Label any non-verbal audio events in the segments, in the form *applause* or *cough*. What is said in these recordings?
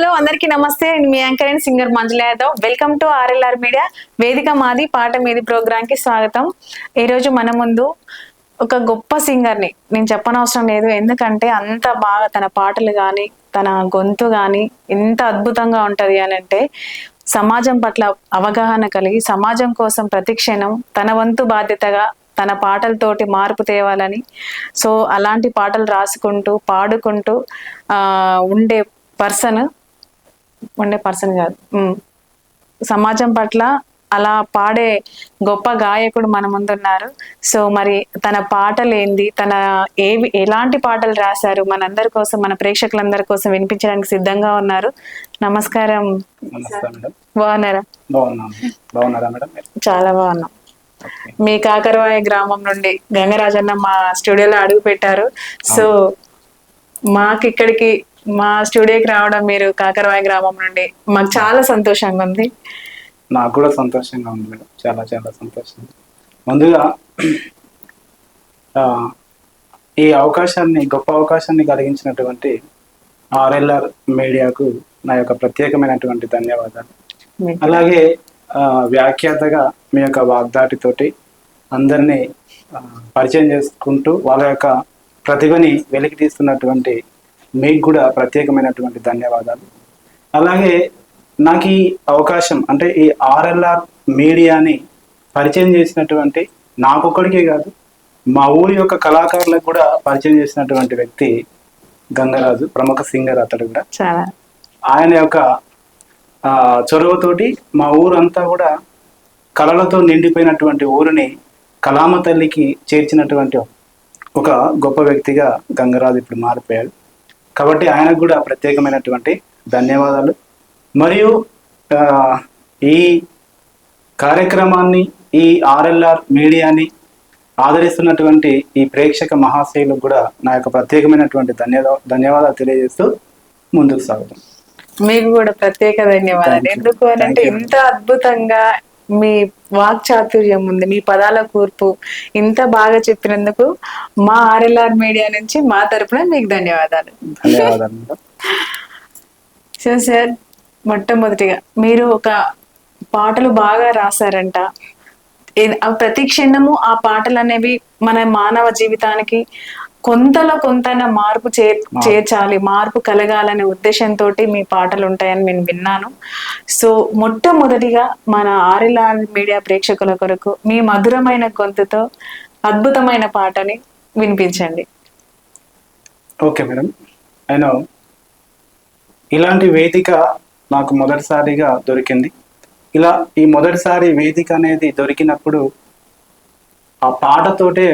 Hello అందరికీ నమస్తే. మీ anchor and singer Manjula Yadav. Welcome to RLR media. వేదిక మాది పాట మీది ప్రోగ్రామ్కి స్వాగతం. ఈ రోజు మన ముందు ఒక గొప్ప సింగర్ని నేను చెప్పనవసరం లేదు. ఎందుకంటే అంత బాగా తన పాటలు కానీ తన గొంతు కానీ ఎంత అద్భుతంగా ఉంటది అని అంటే సమాజం పట్ల అవగాహన కలిగి సమాజం కోసం ప్రతిక్షణం తన వంతు బాధ్యతగా తన పాటలతోటి మార్పు తేవాలని సో అలాంటి పాటలు రాసుకుంటూ పాడుకుంటూ ఆ, ఉండే పర్సన్ ఉండే పర్సన్ కాదు. సమాజం పట్ల అలా పాడే గొప్ప గాయకుడు మన ముందున్నారు. సో మరి తన పాటలు ఏంది తన ఏవి ఎలాంటి పాటలు రాశారు? మనందరి కోసం మన ప్రేక్షకులందరి కోసం వినిపించడానికి సిద్ధంగా ఉన్నారు. నమస్కారం. బాగున్నారా? చాలా బాగున్నాం. మీ కాకరవాయ గ్రామం నుండి గంగరాజన్న మా స్టూడియోలో అడుగు పెట్టారు. సో మాకు ఇక్కడికి మా స్టూడియోకి రావడం మీరు కాకరవాయ గ్రామం నుండి మాకు చాలా సంతోషంగా ఉంది. నాకు కూడా సంతోషంగా ఉంది మేడం. చాలా చాలా సంతోషంగా ముందుగా ఆ, ఈ అవకాశాన్ని గొప్ప అవకాశాన్ని కలిగించినటువంటి ఆర్ఎల్ఆర్ మీడియాకు నా యొక్క ప్రత్యేకమైనటువంటి ధన్యవాదాలు. అలాగే వ్యాఖ్యాతగా మీ యొక్క వాగ్దాటితోటి అందరినీ పరిచయం చేసుకుంటూ వాళ్ళ యొక్క ప్రతిభని వెలికి తీస్తున్నటువంటి మీకు కూడా ప్రత్యేకమైనటువంటి ధన్యవాదాలు. అలాగే నాకు ఈ అవకాశం అంటే ఈ ఆర్ఎల్ఆర్ మీడియాని పరిచయం చేసినటువంటి నాకొక్కడికే కాదు మా ఊరి యొక్క కళాకారులకు కూడా పరిచయం చేసినటువంటి వ్యక్తి గంగరాజు ప్రముఖ సింగర్ అతడు కూడా. ఆయన యొక్క చొరవతోటి మా ఊరంతా కూడా కళలతో నిండిపోయినటువంటి ఊరిని కళామ తల్లికి చేర్చినటువంటి ఒక గొప్ప వ్యక్తిగా గంగరాజు ఇప్పుడు మారిపోయాడు. కాబట్టి ఆయనకు కూడా ప్రత్యేకమైనటువంటి ధన్యవాదాలు మరియు ఈ కార్యక్రమాన్ని ఈ ఆర్ఎల్ఆర్ మీడియాని ఆదరిస్తున్నటువంటి ఈ ప్రేక్షక మహాశయులకు కూడా నా యొక్క ప్రత్యేకమైనటువంటి ధన్యవాద ధన్యవాదాలు తెలియజేస్తూ ముందుకు సాగుతాం మీకు కూడా ప్రత్యేక ధన్యవాదాలు. ఎందుకు అంటే. ఇంత అద్భుతంగా మీ వాక్ చాతుర్యం ఉంది మీ పదాల కూర్పు ఇంత బాగా చెప్పినందుకు మా ఆర్ఎల్ఆర్ మీడియా నుంచి మా తరపున మీకు ధన్యవాదాలు. *laughs* సో సార్ మొట్టమొదటిగా మీరు ఒక పాటలు బాగా రాశారంట ప్రతి క్షణము ఆ పాటలు అనేవి మన మానవ జీవితానికి కొంతలో కొంతైనా మార్పు చేర్ చేర్చాలి మార్పు కలగాలనే ఉద్దేశంతో మీ పాటలు ఉంటాయని నేను విన్నాను. సో మొట్టమొదటిగా మన ఆర్ఎల్ఆర్ మీడియా ప్రేక్షకుల కొరకు మీ మధురమైన గొంతుతో అద్భుతమైన పాటని వినిపించండి. Okay madam. ఆయన ఇలాంటి వేదిక నాకు మొదటిసారిగా దొరికింది. ఇలా ఈ మొదటిసారి వేదిక అనేది దొరికినప్పుడు ఆ పాటతోటే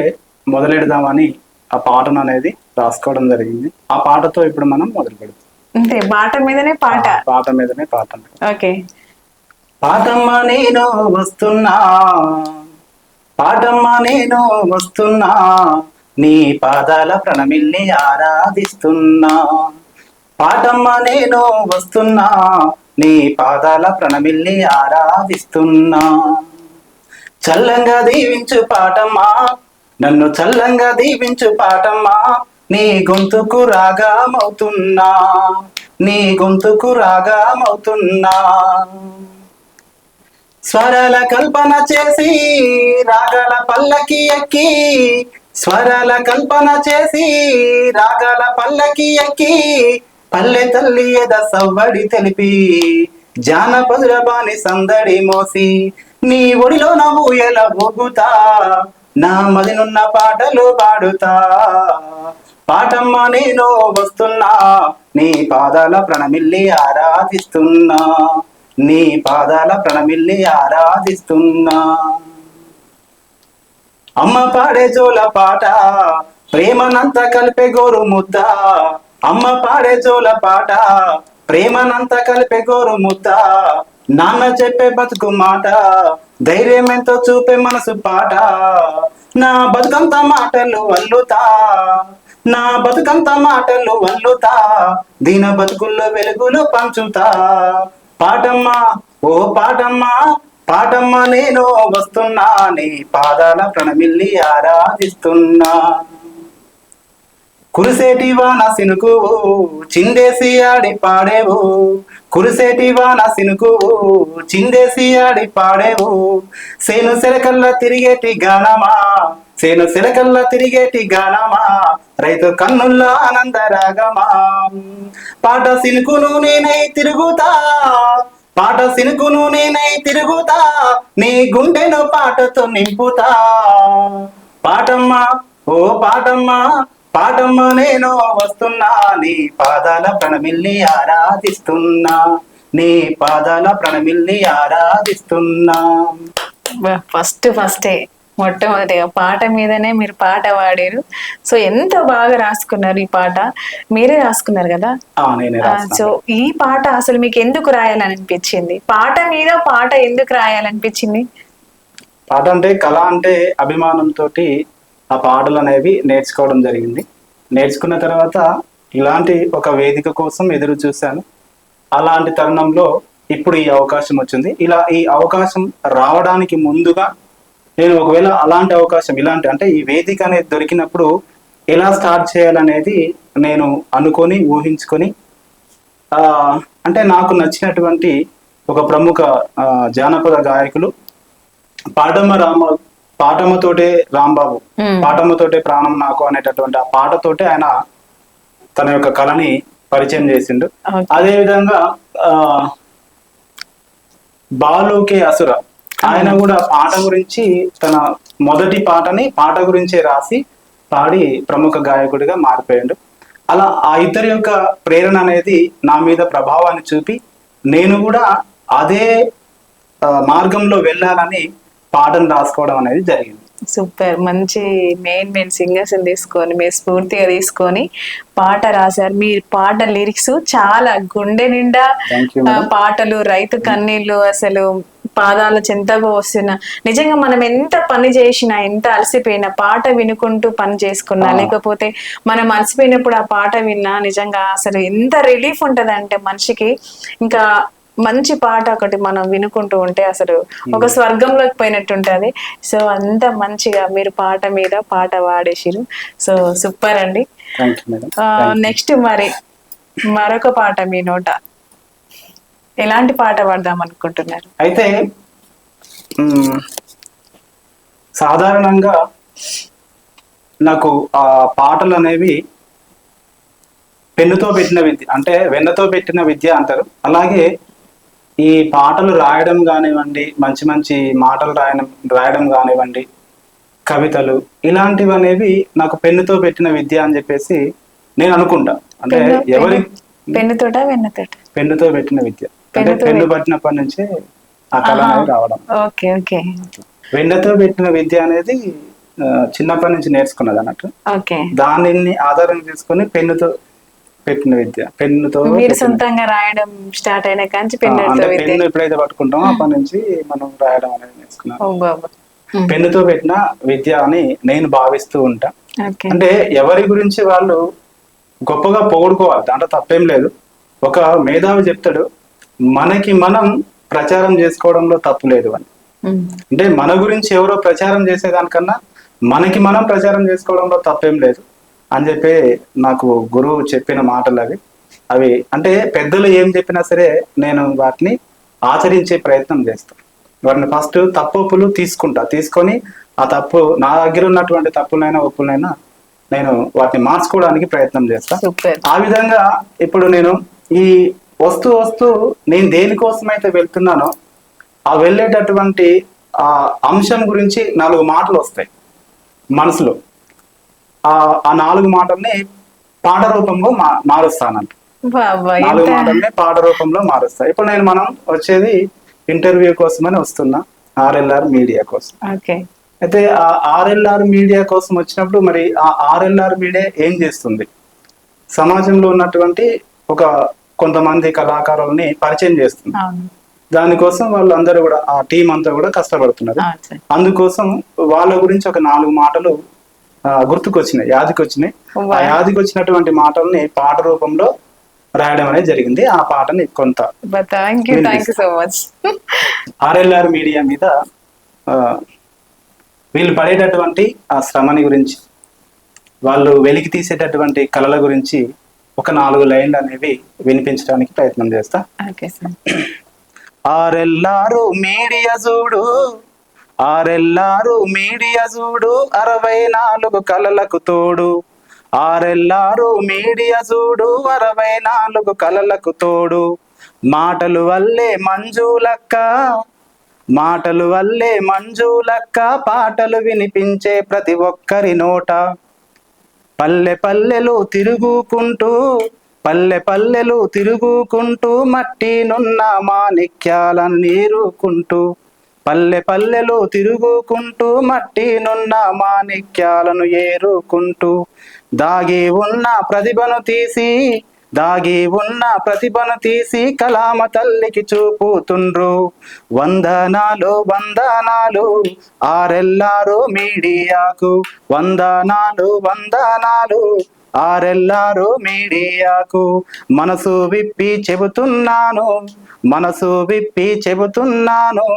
మొదలెడదామని ఆ పాటను అనేది రాసుకోవడం జరిగింది. ఆ పాటతో ఇప్పుడు మనం మొదలు పెడతాం అంతే పాట మీదనే పాట. పాట మీదనే పాట ఓకే. పాటమ్మ నేను వస్తున్నా. పాటమ్మ నేను వస్తున్నా. నీ పాదాల ప్రణమిల్లి ఆరాధిస్తున్నా. పాటమ్మ నేను వస్తున్నా. నీ పాదాల ప్రణమిల్లి ఆరాధిస్తున్నా. చల్లంగా దీవించు పాటమ్మా. నన్ను చల్లంగా దీవించు పాటమ్మా నీ గొంతుకు రాగామవుతున్నా నీ గొంతుకు రాగామవుతున్నా. స్వరాల కల్పన చేసి రాగాల పల్లకి ఎక్కి స్వరాల కల్పన చేసి రాగాల పల్లకి ఎక్కి పల్లె తల్లి ఎద సవ్వడి తెలిపి జానపదుల బాని సందడి మోసి నీ ఒడిలో నవ్వు ఎలా ఊగుతా నా మదినున్న పాటలు పాడుతా. పాటమ్మ నేను వస్తున్నా. నీ పాదాల ప్రణమిల్లి ఆరాధిస్తున్నా. నీ పాదాల ప్రణమిల్లి ఆరాధిస్తున్నా. అమ్మ పాడే జోల పాట ప్రేమనంత కలిపే గోరు ముద్ద. అమ్మ పాడే జోల పాట ప్రేమనంత కలిపే గోరు ముద్ద. నాన్న చెప్పే బతుకు మాట ధైర్యం ఎంతో చూపే మనసు పాట. నా బతుకంత మాటలు వల్లుతా నా బతుకంత మాటలు వల్లుతా దీన బతుకుల్లో వెలుగులు పంచుతా. పాటమ్మా ఓ పాటమ్మా పాటమ్మా నేను వస్తున్నా. నీ పాదాల ప్రణమిల్లి ఆరాధిస్తున్నా. కురిసేటి వాన సినుకు చిందేసి ఆడి పాడేవు. కురిసేటి వాన సినుకు చిందేసి ఆడి పాడేవు. సేను సెలకల్లా తిరిగేటి గానమా? సేను సెలకల్లా తిరిగేటి గానమా? రైతు కన్నుల్లో ఆనంద రాగమా? పాట సినుకును నేనై తిరుగుతా. పాట సినుకును నేనై తిరుగుతా. నీ గుండెను పాటతో నింపుతా. పాటమ్మా ఓ పాటమ్మా. పాటమ్మ నేను వస్తున్నా. నీ పాదాల ప్రణమిల్ని ఆరాధిస్తున్నా. నీ పాదాల ప్రణమిల్ని ఆరాధిస్తున్నా. ఫస్ట్ ఫస్టే మొట్టమొదటిగా పాట మీదనే మీరు పాట పాడారు. సో ఎంత బాగా రాసుకున్నారు ఈ పాట? మీరే రాసుకున్నారు కదా? సో ఈ పాట అసలు మీకు ఎందుకు రాయాలనిపించింది? పాట మీద పాట ఎందుకు రాయాలనిపించింది? పాట అంటే కళ అంటే అభిమానంతో ఆ పాటలు అనేవి నేర్చుకోవడం జరిగింది. నేర్చుకున్న తర్వాత ఇలాంటి ఒక వేదిక కోసం ఎదురు చూశాను. అలాంటి తరుణంలో ఇప్పుడు ఈ అవకాశం వచ్చింది. ఇలా ఈ అవకాశం రావడానికి ముందుగా నేను ఒకవేళ అలాంటి అవకాశం ఇలాంటి అంటే ఈ వేదిక అనేది దొరికినప్పుడు ఎలా స్టార్ట్ చేయాలనేది నేను అనుకొని ఊహించుకొని అంటే నాకు నచ్చినటువంటి ఒక ప్రముఖ జానపద గాయకులు పాడమ్మ రామ పాటమ్మతోటే రాంబాబు మ్మ్. పాటమ్మతోటే ప్రాణం నాకు అనేటటువంటి ఆ పాటతోటే ఆయన తన యొక్క కళని పరిచయం చేసిండు. అదే విధంగా ఆ బాలుకే అసుర ఆయన కూడా పాట గురించి తన మొదటి పాటని పాట గురించే రాసి పాడి ప్రముఖ గాయకుడిగా మారిపోయాడు అలా ఆ ఇద్దరి యొక్క ప్రేరణ అనేది నా మీద ప్రభావాన్ని చూపి నేను కూడా అదే మార్గంలో వెళ్ళాలని పాటను రాసుకోవడం అనేది జరిగింది. సూపర్. మంచి మెయిన్ మెయిన్ సింగర్స్ తీసుకొని మీరు స్ఫూర్తిగా తీసుకొని పాట రాశారు. మీ పాట లిరిక్స్ చాలా గుండె నిండా. పాటలు రైతు కన్నీళ్ళు అసలు పాదాల చెంతగా వస్తున్న నిజంగా మనం ఎంత పని చేసినా ఎంత అలసిపోయినా పాట వినుకుంటూ పని చేసుకున్నా. లేకపోతే మనం అలసిపోయినప్పుడు ఆ పాట విన్నా నిజంగా అసలు ఎంత రిలీఫ్ ఉంటది అంటే మనిషికి. ఇంకా మంచి పాట ఒకటి మనం వినుకుంటూ ఉంటే అసలు ఒక స్వర్గంలోకి పోయినట్టు ఉంటది సో అంత మంచిగా మీరు పాట మీద పాట పాడేసిరు. సో సూపర్ అండి. నెక్స్ట్ మరి మరొక పాట మీ నోట. ఎలాంటి పాట పాడదాం అనుకుంటున్నారు? అయితే సాధారణంగా నాకు ఆ పాటలు అనేవి పెన్నుతో పెట్టిన విద్య అంటే వెన్నతో పెట్టిన విద్య అంటారు. అలాగే ఈ పాటలు రాయడం కానివ్వండి మంచి మంచి మాటలు రాయడం రాయడం కానివ్వండి కవితలు ఇలాంటివి అనేవి నాకు పెన్నుతో పెట్టిన విద్య అని చెప్పేసి నేను అనుకుంటా. అంటే ఎవరి పెన్ను- పెన్నుతోట వెన్నతోట? పెన్నుతో పెట్టిన విద్య. అంటే పెన్ను పట్టినప్పటి నుంచే ఆ కళ అనేది రావడం. Okay okay. వెన్నతో పెట్టిన విద్య అనేది చిన్నప్పటి నుంచి నేర్చుకున్నది అన్నట్టు దానిని ఆధారం చేసుకొని పెన్నుతో పెట్టిన విద్య. పెన్నుతో మీరు సొంతంగా రాయడం స్టార్ట్ అయిన ఆ, పెన్నుతో పెన్ను ఎప్పుడైతే పట్టుకుంటామో అప్పటి నుంచి మనం రాయడం అనేది నేర్చుకున్నాం బాబా. పెన్నుతో పెట్టిన విద్య అని నేను భావిస్తూ ఉంటా. అంటే ఎవరి గురించి వాళ్ళు గొప్పగా పొగుడుకోవాలి. దాంట్లో తప్పేం లేదు. ఒక మేధావి చెప్తాడు మనకి మనం ప్రచారం చేసుకోవడంలో తప్పు లేదు అని. ఉమ్. అంటే మన గురించి ఎవరో ప్రచారం చేసేదానికన్నా మనకి మనం ప్రచారం చేసుకోవడంలో తప్పేం లేదు. అని చెప్పి నాకు గురువు చెప్పిన మాటలు అవి. అవి అంటే పెద్దలు ఏం చెప్పినా సరే నేను వాటిని ఆచరించే ప్రయత్నం చేస్తాను వాటిని ఫస్ట్ తప్పులు తీసుకుంటా. తీసుకొని ఆ తప్పు నా దగ్గర ఉన్నటువంటి తప్పులైనా ఒప్పులైనా నేను వాటిని మార్చుకోవడానికి ప్రయత్నం చేస్తా. ఆ విధంగా ఇప్పుడు నేను ఈ వస్తూ వస్తూ నేను దేనికోసం అయితే వెళ్తున్నానో ఆ వెళ్ళేటటువంటి ఆ అంశం గురించి నాలుగు మాటలు వస్తాయి మనసులో. ఆ ఆ నాలుగు మాటల్ని పాట రూపంలో మా మారుస్తానంట నాలుగు మాటల్ని పాట రూపంలో మారుస్తా. ఇప్పుడు నేను మనం వచ్చేది ఇంటర్వ్యూ కోసమని వస్తున్నా ఆర్ఎల్ఆర్ మీడియా కోసం. అయితే ఆ ఆర్ఎల్ఆర్ మీడియా కోసం వచ్చినప్పుడు మరి ఆ ఆర్ఎల్ఆర్ మీడియా ఏం చేస్తుంది? సమాజంలో ఉన్నటువంటి ఒక కొంతమంది కళాకారుల్ని పరిచయం చేస్తుంది. దానికోసం వాళ్ళందరూ కూడా ఆ టీం అంతా కూడా కష్టపడుతున్నారు. అందుకోసం వాళ్ళ గురించి ఒక నాలుగు మాటలు గుర్తుకొచ్చినాయి యాదికి వచ్చినాయి ఆ యాదికి వచ్చినటువంటి మాటల్ని పాట రూపంలో రాయడం అనేది జరిగింది. ఆ పాటని కొంత ఆర్ఎల్ఆర్ మీడియా మీద వీళ్ళు పడేటటువంటి ఆ శ్రమని గురించి వాళ్ళు వెలికి తీసేటటువంటి కళల గురించి ఒక నాలుగు లైన్లు అనేవి వినిపించడానికి ప్రయత్నం చేస్తా. ఆరెల్లారు మీడియా చూడు ఆరెల్లారు మీడియా చూడు అరవై నాలుగు కలలకు తోడు. ఆరెల్లారు మీడియా చూడు అరవై నాలుగు కలలకు తోడు. మాటలు వల్లే మంజులక్క మాటలు వల్లే మంజులక్క పాటలు వినిపించే ప్రతి ఒక్కరి నోట. పల్లె పల్లెలు తిరుగుకుంటూ పల్లె పల్లెలు తిరుగుకుంటూ మట్టి నున్న మాణిక్యాలను నీరుకుంటూ పల్లె పల్లెలు తిరుగుకుంటూ మట్టి నున్న మాణిక్యాలను ఏరుకుంటూ దాగి ఉన్న ప్రతిభను తీసి దాగి ఉన్న ప్రతిభను తీసి కలామ తల్లికి చూపుతుండ్రు. వందనాలు వందనాలు ఆరెల్లారు మీడియాకు. వందనాలు వందనాలు ఆరెల్లారు మీడియాకు మనసు విప్పి చెబుతున్నాను మనసు విప్పి చెబుతున్నాను.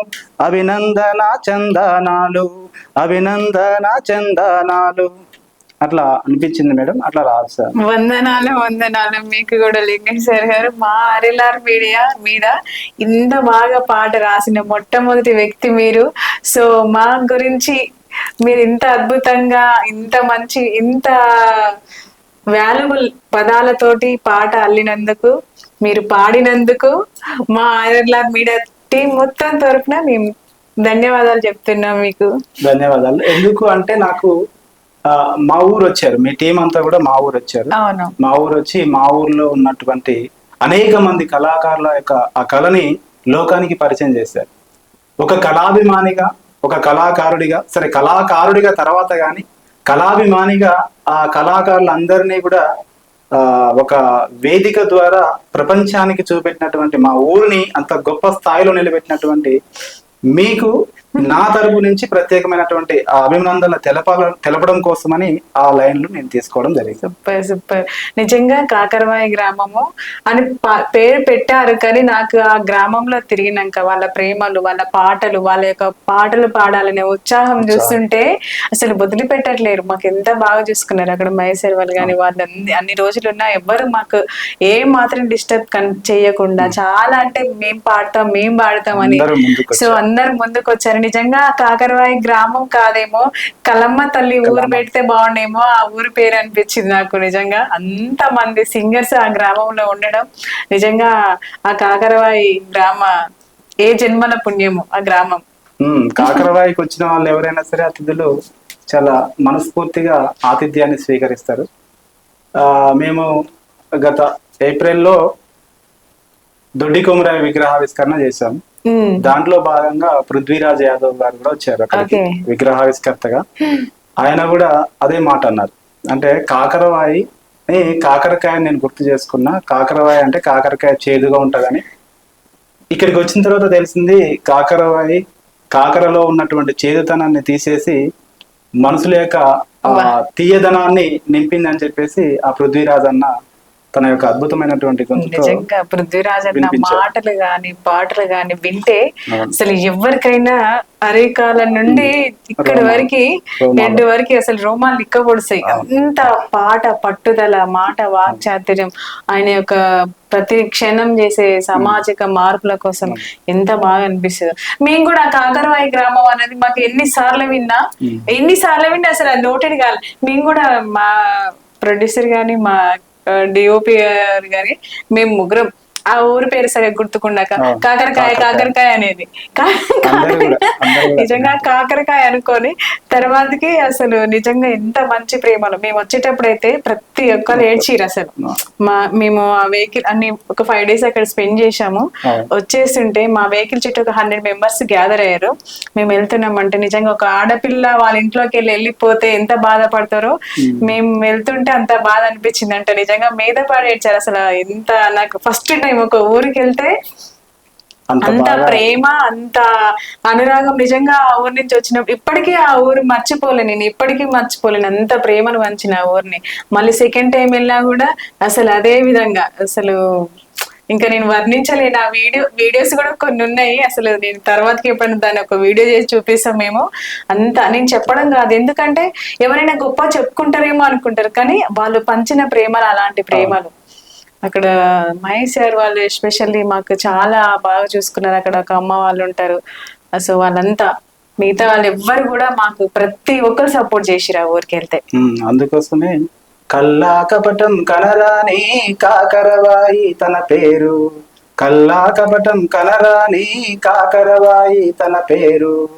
అభినందన చందనాలు అభినందన చందనాలు. అట్లా అనిపించింది మేడం అట్లా రాదు సార్. వందనాలు వందనాలు. మీకు కూడా లింగేశ్వర్ గారు మా అరిలార్ మీడియా మీద ఇంత బాగా పాట రాసిన మొట్టమొదటి వ్యక్తి మీరు. సో మా గురించి మీరు ఇంత అద్భుతంగా ఇంత మంచి ఇంత వాల్యుబుల్ పదాలతోటి పాట అల్లినందుకు మీరు పాడినందుకు మా ఆర్ఎల్ఆర్ మీడియా టీం మొత్తం తరపున మేము ధన్యవాదాలు చెప్తున్నాం మీకు. ధన్యవాదాలు. ఎందుకు అంటే నాకు మా ఊరు వచ్చారు. మీ టీం అంతా కూడా మా ఊరు వచ్చారు. మా ఊరు వచ్చి మా ఊర్లో ఉన్నటువంటి అనేక మంది కళాకారుల యొక్క ఆ కళని లోకానికి పరిచయం చేశారు. ఒక కళాభిమానిగా ఒక కళాకారుడిగా సరే కళాకారుడిగా తర్వాత కానీ కళాభిమానిగా ఆ కళాకారులందరినీ కూడా ఆ ఒక వేదిక ద్వారా ప్రపంచానికి చూపెట్టినటువంటి మా ఊరిని అంత గొప్ప స్థాయిలో నిలబెట్టినటువంటి మీకు నా తరపు నుంచి ప్రత్యేకమైనటువంటి అభినందనలు తెలపాల తెలపడం కోసమని ఆ లైన్లు నేను తీసుకోవడం జరిగింది. Super super. నిజంగా కాకరవాయి గ్రామము అని పేరు పెట్టారు కానీ నాకు ఆ గ్రామంలో తిరిగినాక వాళ్ళ ప్రేమలు వాళ్ళ పాటలు వాళ్ళ యొక్క పాటలు పాడాలనే ఉత్సాహం చూస్తుంటే అసలు వదిలిపెట్టట్లేరు. మాకు ఎంత బాగా చూసుకున్నారు అక్కడ మహేశ్వర్ వాళ్ళు కానీ వాళ్ళు అన్ని- అన్ని రోజులు ఉన్నా ఎవ్వరు మాకు ఏ మాత్రం డిస్టర్బ్ చేయకుండా చాలా అంటే మేం పాడతాం మేం పాడతాం అని. సో అందరు ముందుకు వచ్చారు నిజంగా కాకరవాయి గ్రామం కాదేమో కలమ్మ తల్లి ఊరు పెడితే బాగుండేమో ఆ ఊరు పేరు అనిపించింది నాకు నిజంగా. అంత మంది సింగర్స్ ఆ గ్రామంలో ఉండడం నిజంగా ఆ కాకరవాయి గ్రామ ఏ జన్మల పుణ్యము ఆ గ్రామం. కాకరవాయికి వచ్చిన వాళ్ళు ఎవరైనా సరే అతిథులు చాలా మనస్ఫూర్తిగా ఆతిథ్యాన్ని స్వీకరిస్తారు. ఆ మేము గత ఏప్రిల్లో దొడ్డి కొమరాయి విగ్రహావిష్కరణ చేశాం దాంట్లో భాగంగా పృథ్వీరాజ్ యాదవ్ గారు కూడా వచ్చారు అక్కడికి. విగ్రహావిష్కర్తగా ఆయన కూడా అదే మాట అన్నారు. అంటే కాకరవాయి కాకరకాయ నేను గుర్తు చేసుకున్నా. కాకరవాయి అంటే కాకరకాయ చేదుగా ఉంటదని. ఇక్కడికి వచ్చిన తర్వాత తెలిసింది కాకరవాయి కాకరలో ఉన్నటువంటి చేదుతనాన్ని తీసేసి మనుషుల యొక్క ఆ తీయదనాన్ని నింపిందని చెప్పేసి ఆ పృథ్వీరాజ్ అన్న తన యొక్క అద్భుతమైనటువంటి నిజంగా పృథ్వీరాజ్ అన్న. మాటలు గాని పాటలు గాని వింటే. అసలు ఎవరికైనా అరేకాలం నుండి ఇక్కడి. వరకు. హెడ్ వరకు అసలు రోమాలు లిక్కబొడుస్తాయి అంత పాట పట్టుదల మాట వాక్చాతుర్యం ఆయన యొక్క ప్రతి క్షణం చేసే సామాజిక మార్పుల కోసం ఎంత బాగా అనిపిస్తుంది మేము కూడా ఆ కాకరవాయి గ్రామం అనేది మాకు ఎన్ని సార్లు విన్నా ఎన్ని సార్లు విన్నా అసలు నోటెడ్ కాదు మేము కూడా మా ప్రొడ్యూసర్ గాని మా డిఓపి గారు గాని మేము ముగ్గురం ఆ ఊరి పేరు సరే గుర్తుకుండాక కాకరకాయ కాకరకాయ. అనేది. నిజంగా కాకరకాయ అనుకొని తర్వాతకి అసలు నిజంగా ఎంత మంచి ప్రేమలు. మేము వచ్చేటప్పుడు అయితే ప్రతి ఒక్కరు ఏడ్చిరు అసలు. మా మేము ఆ వెహికల్ అన్ని ఒక ఫైవ్ డేస్ అక్కడ స్పెండ్ చేశాము. వచ్చేస్తుంటే మా వెహికల్ చుట్టూ ఒక హండ్రెడ్ మెంబర్స్ గ్యాదర్ అయ్యారు. మేము వెళ్తున్నాం అంటే నిజంగా ఒక ఆడపిల్ల వాళ్ళ ఇంట్లోకి వెళ్ళి వెళ్ళిపోతే ఎంత బాధపడతారో. మేము వెళ్తుంటే అంత బాధ అనిపించింది అంటే నిజంగా మీద పడేడ్చారు అసలు. ఎంత నాకు ఫస్ట్ టైం ఒక ఊరికి వెళ్తే అంత ప్రేమ అంత అనురాగం. నిజంగా ఆ ఊరి నుంచి వచ్చినప్పుడు ఇప్పటికీ ఆ ఊరు మర్చిపోలేను నేను. ఇప్పటికీ మర్చిపోలేను. అంత ప్రేమను వంచిన ఆ ఊరిని. మళ్ళీ సెకండ్ టైం వెళ్ళినా కూడా అసలు అదే విధంగా. అసలు ఇంకా నేను వర్ణించలేను. ఆ వీడియో వీడియోస్ కూడా కొన్ని ఉన్నాయి. అసలు నేను తర్వాతకి ఎప్పుడైనా దాన్ని ఒక వీడియో చేసి చూపిస్తాం మేము. అంత నేను చెప్పడం కాదు. ఎందుకంటే ఎవరైనా గొప్ప చెప్పుకుంటారేమో అనుకుంటారు. కానీ వాళ్ళు పంచిన ప్రేమలు అలాంటి ప్రేమలు. అక్కడ మహేష్ సార్ వాళ్ళు ఎస్పెషల్లీ మాకు చాలా బాగా చూసుకున్నారు. అక్కడ ఒక అమ్మ వాళ్ళు ఉంటారు. సో వాళ్ళంతా మిగతా వాళ్ళు ఎవ్వరు కూడా మాకు ప్రతి ఒక్కరు సపోర్ట్ చేసిరా ఆ ఊరికి వెళ్తే. అందుకోసమే కల్లా కపటం కనరాని కాకరవాయి తన పేరు. కల్లా కపటం కనరాని కాకరవాయి తన పేరు.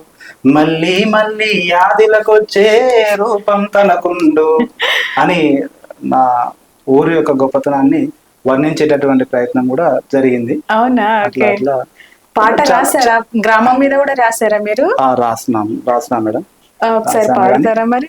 మళ్ళీ మళ్ళీ యాదిలకొచ్చే రూపం తనకుండు అని నా ఊరి యొక్క గొప్పతనాన్ని వర్ణించేటటువంటి ప్రయత్నం కూడా జరిగింది. అవునా? అట్లా పాట రాశారా? గ్రామం మీద కూడా రాశారా మీరు? రాసినాం రాసినా మేడం. ఒకసారి రాశాను పాడతారా మరి?